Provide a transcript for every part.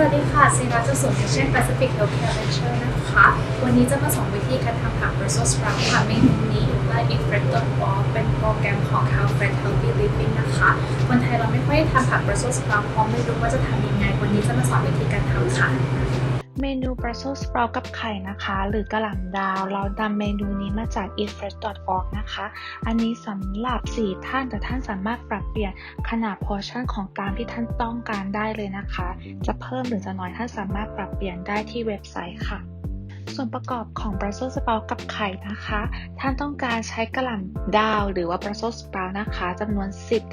สวัสดีค่ะซีนาจากศูนย์ Asian Pacific Healthcare Venture นะคะ วันนี้จะมาสอนวิธีการทำผัก Brussels sprout ค่ะเมนูนี้และ i n f r e d o w a l เป็นโปรแกรมของ c a l Fred Healthy Living นะคะคนไทยเราไม่ค่อยทำผัก Brussels sprout เพราะไม่รู้ว่าจะทำยังไง วันนี้จะมาสอนวิธีการทำค่ะ เมนู Brussels sprout กับไข่นะคะ หรือกระหล่ำดาว เรานำเมนูนี้มาจาก eatfresh.org นะคะ อันนี้สำหรับ 4 ท่าน แต่ท่านสามารถปรับเปลี่ยนขนาดพอร์ชั่นของตามที่ท่านต้องการได้เลยนะคะ จะเพิ่มหรือจะน้อยท่านสามารถปรับเปลี่ยนได้ที่เว็บไซต์ค่ะ ส่วนประกอบของ Brussels sprout กับไข่นะคะ ท่านต้องการใช้กระหล่ำดาว หรือว่า Brussels sprout นะคะจำนวน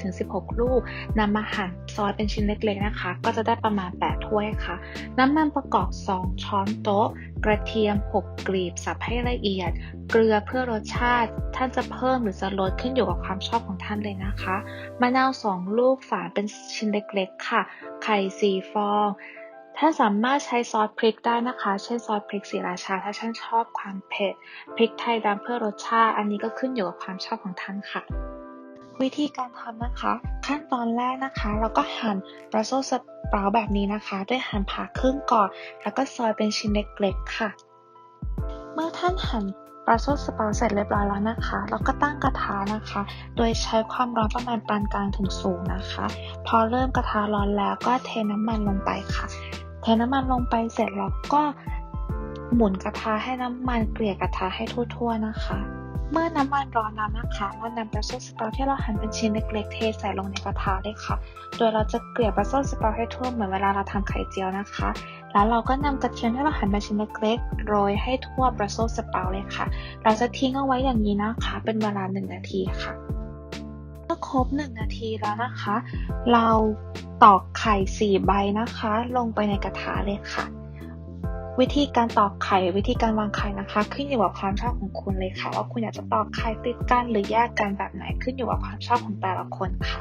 10-16 ลูกนำมาหั่นซอยเป็นชิ้นเล็กๆนะคะ ก็จะได้ประมาณ 8 ถ้วยค่ะ น้ำมันประกอบ 2 ช้อนโต๊ะ กระเทียม 6 กลีบสับให้ละเอียด เกลือเพื่อรสชาติ ท่านจะเพิ่มหรือจะลดขึ้นอยู่กับความชอบของท่านเลยนะคะมะนาว 2 ลูกฝานเป็นชิ้นเล็กๆค่ะ ไข่ 4 ฟอง ท่านสามารถใช้ซอสพริกได้นะคะ เช่นซอสพริกสีราชา ถ้าท่านชอบความเผ็ด พริกไทยดำเพื่อรสชาติ อันนี้ก็ขึ้นอยู่กับความชอบของท่านค่ะ วิธีการทำนะคะ ขั้นตอนแรกนะคะ เราก็หั่น Brussels sprout แบบนี้นะคะ ด้วยหั่นผ่าครึ่งก่อน แล้วก็ซอยเป็นชิ้นเล็กๆค่ะ เมื่อท่านหั่น Brussels sprout เสร็จเรียบร้อยแล้วนะคะ เราก็ตั้งกระทะนะคะ โดยใช้ความร้อนประมาณปานกลางถึงสูงนะคะ พอเริ่มกระทะร้อนแล้วก็เทน้ำมันลงไปค่ะ ทน้ำมันลงไปเสร็จแล้วก็หมุนกระทะให้น้ำมันเกลี่ยกระทะให้ทั่วๆนะคะ เมื่อน้ำมันร้อนแล้วนะคะเรานำ Brussels sprout ที่เราหั่นเป็นชิ้นเล็กๆเทใส่ลงในกระทะเลยค่ะ โดยเราจะเกลี่ย Brussels sprout ให้ทั่วเหมือนเวลาเราทำไข่เจียวนะคะ แล้วเราก็นำกระเทียมที่เราหั่นเป็นชิ้นเล็กๆโรยให้ทั่ว Brussels sprout เลยค่ะ เราจะทิ้งเอาไว้อย่างนี้นะคะ เป็นเวลา1นาทีค่ะเมื่อครบ1นาทีแล้วนะคะ เรา ตอกไข่4ใบนะคะ ลงไปในกระทะเลยค่ะ วิธีการตอกไข่วิธีการวางไข่นะคะ ขึ้นอยู่กับความชอบของคุณเลยค่ะ ว่าคุณอยากจะตอกไข่ติดกันหรือแยกกันแบบไหนขึ้นอยู่กับความชอบของแต่ละคนค่ะ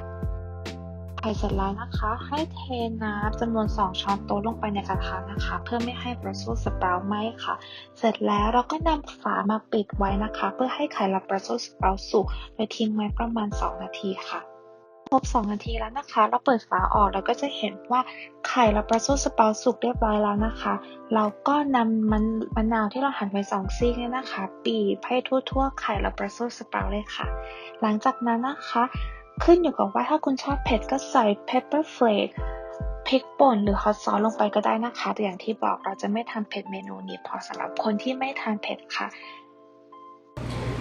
ไข่เสร็จแล้วนะคะ ให้เทน้ำจำนวน 2 ช้อนโต๊ะลงไปในกระทะนะคะ เพื่อไม่ให้ Brussels sprout ไหม้ค่ะ เสร็จแล้วเราก็นำฝามาปิดไว้นะคะ เพื่อให้ไข่ละ Brussels sprout สุกโดยทิ้งไว้ประมาณ 2 นาทีค่ะ บ 2 นาทีแล้วนะคะ เราเปิดฝาออกเราก็จะเห็นว่าไข่ละ Brussels sprout สุกเรียบร้อยแล้วนะคะ เราก็นำมันมะนาวที่เราหั่นไว้สองซีกเนี่ยนะคะบีบให้ทั่วๆไข่ละ Brussels sprout เลยค่ะ หลังจากนั้นนะคะ ขึ้นอยู่กับว่าถ้าคุณชอบเผ็ดก็ใส่ pepper flake พริกป่นหรือ hot sauce ลงไปก็ได้นะคะ แต่อย่างที่บอกเราจะไม่ทำเผ็ดเมนูนี้พอสำหรับคนที่ไม่ทานเผ็ดค่ะ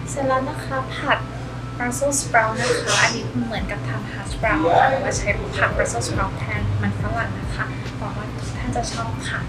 เสร็จแล้วนะคะผัด Brussels sprout นะคะ อันนี้เหมือนกับทำ hash brown ค่ะหรือว่าใช้ผัก Brussels sprout แทนมันฝรั่งนะคะหวังว่าทุกท่านจะชอบค่ะ